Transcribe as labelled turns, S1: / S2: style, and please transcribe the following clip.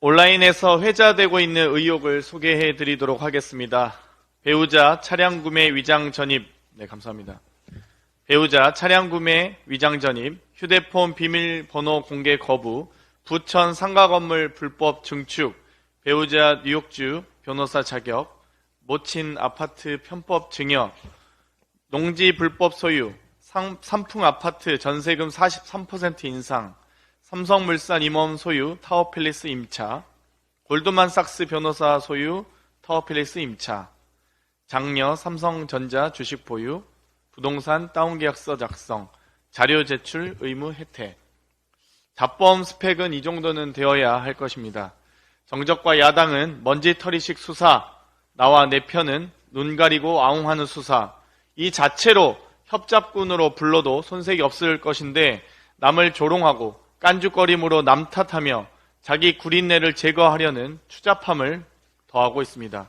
S1: 온라인에서 회자되고 있는 의혹을 소개해 드리도록 하겠습니다. 배우자 차량 구매 위장 전입. 네, 감사합니다. 배우자 차량 구매 위장 전입, 휴대폰 비밀번호 공개 거부, 부천 상가 건물 불법 증축, 배우자 뉴욕주 변호사 자격, 모친 아파트 편법 증여, 농지 불법 소유, 상- 삼풍 아파트 전세금 43% 인상, 삼성물산 임원 소유 타워팰리스 임차, 골드만삭스 변호사 소유 타워팰리스 임차, 장녀 삼성전자 주식 보유, 부동산 다운계약서 작성, 자료 제출 의무 혜택. 자범 스펙은 이 정도는 되어야 할 것입니다. 정적과 야당은 먼지털이식 수사, 나와 내 편은 눈 가리고 아웅하는 수사, 이 자체로 협잡군으로 불러도 손색이 없을 것인데 남을 조롱하고 깐죽거림으로 남 탓하며 자기 구린내를 제거하려는 추잡함을 더하고 있습니다.